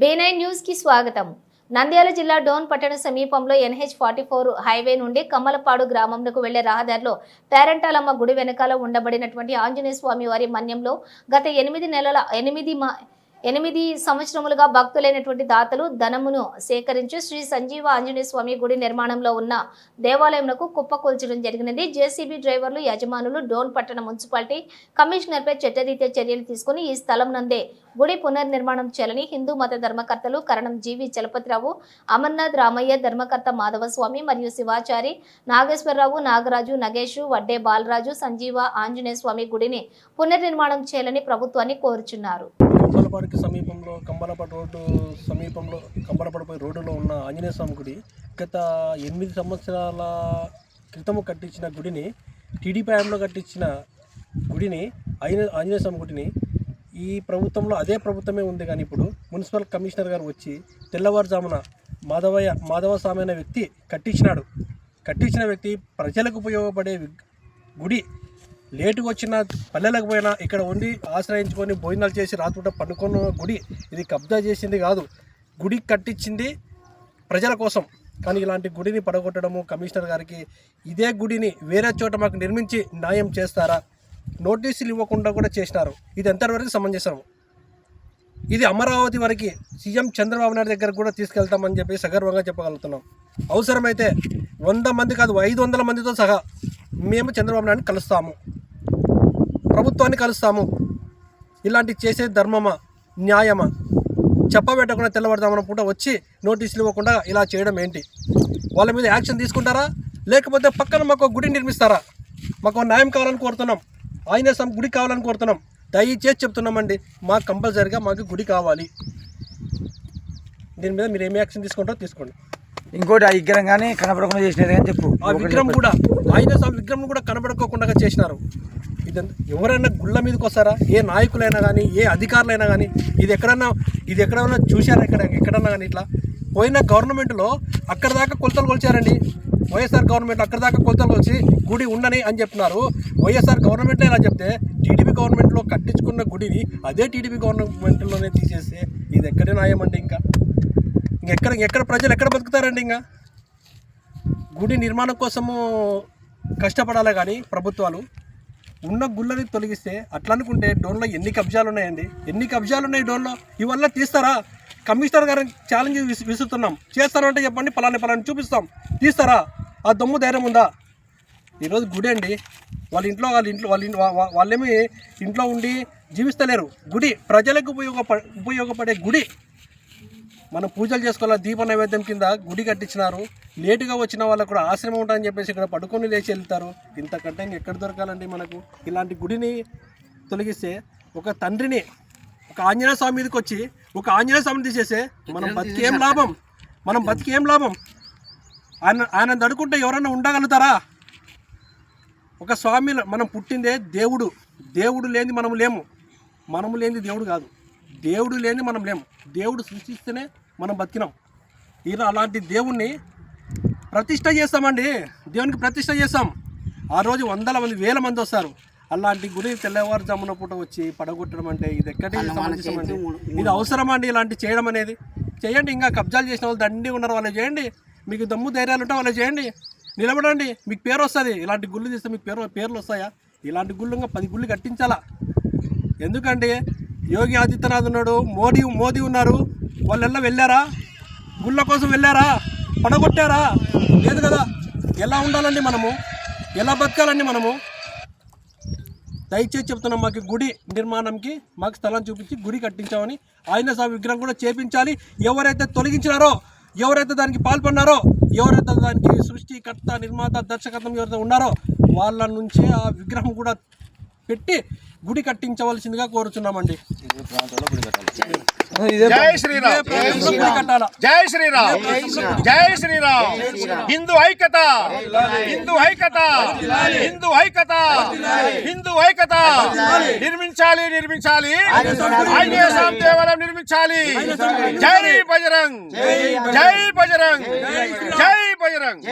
బేనై న్యూస్కి స్వాగతం. నంద్యాల జిల్లా డోన్ పట్టణ సమీపంలో ఎన్హెచ్ ఫార్టీ ఫోర్ హైవే నుండి కమ్మలపాడు గ్రామంలోకి వెళ్ళే రహదారిలో పేరంటాలమ్మ గుడి వెనకాల ఉండబడినటువంటి ఆంజనేయ స్వామి వారి మన్యంలో గత ఎనిమిది నెలల ఎనిమిది మా ఎనిమిది సంవత్సరములుగా భక్తులైనటువంటి దాతలు ధనమును సేకరించి శ్రీ సంజీవ ఆంజనేయ స్వామి గుడి నిర్మాణంలో ఉన్న దేవాలయంకు కుప్పకూల్చడం జరిగినది. జేసీబీ డ్రైవర్లు యజమానులు డోన్ పట్టణ మున్సిపాలిటీ కమిషనర్పై చట్టరీత్యా చర్యలు తీసుకుని ఈ స్థలం నందే గుడి పునర్నిర్మాణం చేయాలని హిందూ మత ధర్మకర్తలు కరణం జీవి చలపతిరావు అమర్నాథ్ రామయ్య ధర్మకర్త మాధవస్వామి మరియు శివాచారి నాగేశ్వరరావు నాగరాజు నగేష్ వడ్డే బాలరాజు సంజీవ ఆంజనేయ స్వామి గుడిని పునర్నిర్మాణం చేయాలని ప్రభుత్వాన్ని కోరుచున్నారు. కంబలపాడికి సమీపంలో కంబలపాడు రోడ్డు సమీపంలో కంబలపాడిపోయి రోడ్డులో ఉన్న ఆంజనేయ స్వామి గుడి గత ఎనిమిది సంవత్సరాల క్రితము కట్టించిన గుడిని టీడీపీ హయాంలో కట్టించిన గుడిని ఆంజనేయ స్వామి గుడిని ఈ ప్రభుత్వంలో అదే ప్రభుత్వమే ఉంది. కానీ ఇప్పుడు మున్సిపల్ కమిషనర్ గారు వచ్చి తెల్లవారుజామున మాధవయ్య మాధవ స్వామి అనే వ్యక్తి కట్టించినాడు. కట్టించిన వ్యక్తి ప్రజలకు ఉపయోగపడే గుడి లేటుగా వచ్చిన పల్లెలకు పోయినా ఇక్కడ ఉండి ఆశ్రయించుకొని భోజనాలు చేసి రాత్రిపూట పండుకున్న గుడి ఇది కబ్జా చేసింది కాదు. గుడి కట్టించింది ప్రజల కోసం. కానీ ఇలాంటి గుడిని పడగొట్టడము కమిషనర్ గారికి ఇదే గుడిని వేరే చోట మాకు నిర్మించి న్యాయం చేస్తారా? నోటీసులు ఇవ్వకుండా కూడా చేసినారు. ఇది ఎంతవరకు సమంజసం? ఇది అమరావతి వరకు సీఎం చంద్రబాబు నాయుడు దగ్గర కూడా తీసుకెళ్తామని చెప్పి సగర్వంగా చెప్పగలుగుతున్నాం. అవసరమైతే వంద మంది కాదు ఐదు వందల మందితో సహా మేము చంద్రబాబు నాయుడిని కలుస్తాము. ప్రభుత్వాన్ని కలుస్తాము. ఇలాంటి చేసే ధర్మమా? న్యాయమా? చెప్పబెట్టకుండా తెల్లవారుదామన్న పూట వచ్చి నోటీసులు ఇవ్వకుండా ఇలా చేయడం ఏంటి? వాళ్ళ మీద యాక్షన్ తీసుకుంటారా? లేకపోతే పక్కన మాకు గుడి నిర్మిస్తారా? మాకు న్యాయం కావాలని కోరుతున్నాం. ఆయన సమ్ గుడి కావాలని కోరుతున్నాం. దయచేసి చెప్తున్నామండి మాకు కంపల్సరీగా మాకు గుడి కావాలి. దీని మీద మీరు ఏమి యాక్షన్ తీసుకుంటారో తీసుకోండి. ఇంకోటి ఆ విగ్రహం కానీ కనపడకుండా చేసినది కానీ చెప్పు. ఆ విగ్రహం కూడా ఆయన విగ్రహం కూడా కనబడుకోకుండా చేసినారు. ఎవరైనా గుళ్ళ మీదకి వస్తారా? ఏ నాయకులైనా కానీ ఏ అధికారులైనా కానీ ఇది ఎక్కడన్నా ఇది ఎక్కడైనా చూశారా ఇక్కడ? ఎక్కడన్నా కానీ ఇట్లా? పోయిన గవర్నమెంట్లో అక్కడ దాకా కొలతలు కొలిచారండి. వైఎస్ఆర్ గవర్నమెంట్ అక్కడ దాకా కొలతలు కొలిచి గుడి ఉండని అని చెప్తున్నారు వైఎస్ఆర్ గవర్నమెంట్ ఇలా చెప్తే టీడీపీ గవర్నమెంట్లో కట్టించుకున్న గుడిని అదే టీడీపీ గవర్నమెంట్లోనే తీసేస్తే ఇది ఎక్కడే న్యాయమండి ఇంకా? ఇంకెక్కడ ఎక్కడ ప్రజలు ఎక్కడ బతుకుతారండి ఇంకా? గుడి నిర్మాణం కోసము కష్టపడాలి కానీ ప్రభుత్వాలు. ఉన్న గుళ్ళని తొలగిస్తే అట్లా అనుకుంటే డోన్లో ఎన్ని కబ్జాలు ఉన్నాయండి? ఎన్ని కబ్జాలు ఉన్నాయి డోన్లో ఇవల్ల తీస్తారా? కమిషనర్ గారు ఛాలెంజ్ విసురుతున్నాం. చేస్తారంటే చెప్పండి పలాని పలాని చూపిస్తాం. తీస్తారా? ఆ దమ్ము ధైర్యం ఉందా? ఈరోజు గుడి అండి. వాళ్ళ ఇంట్లో వాళ్ళ ఇంట్లో వాళ్ళ వాళ్ళేమి ఇంట్లో ఉండి జీవిస్తలేరు. గుడి ప్రజలకు ఉపయోగప ఉపయోగపడే గుడి. మనం పూజలు చేసుకోవాలి? దీప నైవేద్యం కింద గుడి కట్టించినారు. లేటుగా వచ్చిన వాళ్ళకు కూడా ఆశ్రమం ఉంటుందని చెప్పేసి ఇక్కడ పడుకొని లేచి వెళ్తారు. ఇంతకంటే ఎక్కడ దొరకాలండి మనకు? ఇలాంటి గుడిని తొలగిస్తే ఒక తండ్రిని ఒక ఆంజనేయ స్వామి మీదకి వచ్చి ఒక ఆంజనేయ స్వామిని తీసేస్తే మనం బతికి ఏం లాభం? మనం బతికి ఏం లాభం? ఆయన ఆయన దడుకుంటే ఎవరన్నా ఉండగలుగుతారా? ఒక స్వామి మనం పుట్టిందే దేవుడు. దేవుడు లేని మనం లేము. మనము లేని దేవుడు కాదు. దేవుడు లేని మనం లేము దేవుడు సృష్టిస్తేనే మనం బతికినాం. ఇలా అలాంటి దేవుణ్ణి ప్రతిష్ట చేస్తామండి. దేవునికి ప్రతిష్ట చేస్తాం. ఆ రోజు వందల మంది వేల మంది వస్తారు. అలాంటి గుడి తెల్లవారుజామున పూట వచ్చి పడగొట్టడం అంటే ఇది ఎక్కడి ఇది అవసరమా అండి ఇలాంటి చేయడం అనేది? చేయండి ఇంకా కబ్జాలు చేసిన వాళ్ళు దండి ఉన్నారు వాళ్ళు చేయండి. మీకు దమ్ము ధైర్యాలు ఉంటే వాళ్ళు చేయండి. నిలబడండి మీకు పేరు వస్తుంది. ఇలాంటి గుళ్ళు తీస్తే మీకు పేరు పేర్లు వస్తాయా? ఇలాంటి గుళ్ళు ఇంకా పది గుళ్ళు కట్టించాలా? ఎందుకంటే యోగి ఆదిత్యనాథ్ ఉన్నాడు మోడీ మోదీ ఉన్నారు. వాళ్ళెల్లా వెళ్ళారా? గుళ్ళ కోసం వెళ్ళారా? పడగొట్టారా? లేదు కదా. ఎలా ఉండాలండి మనము? ఎలా బతకాలండి మనము? దయచేసి చెప్తున్నాం మాకు గుడి నిర్మాణంకి మాకు స్థలం చూపించి గుడి కట్టించామని ఆయన స్వామి విగ్రహం కూడా చేపించాలి. ఎవరైతే తొలగించినారో ఎవరైతే దానికి పాల్పడినారో ఎవరైతే దానికి సృష్టికర్త నిర్మాత దర్శకత్వం ఎవరైతే ఉన్నారో వాళ్ళ నుంచి ఆ విగ్రహం కూడా పెట్టి గుడి కట్టించవలసిందిగా కోరుచున్నామండి. ఇదే జై శ్రీరామ్. ఇదే ప్రాంతంలో గుడి కట్టాలా? జై శ్రీరామ్. జై శ్రీరామ్. హిందూ ఐక్యత. హిందూ ఐక్యత. హిందూ ఐక్యత. హిందూ ఐక్యత. నిర్మించాలి నిర్మించాలి. దేవాలయం నిర్మించాలి. జై బజరంగ్. జై బజరంగ్. జై బజరంగ్.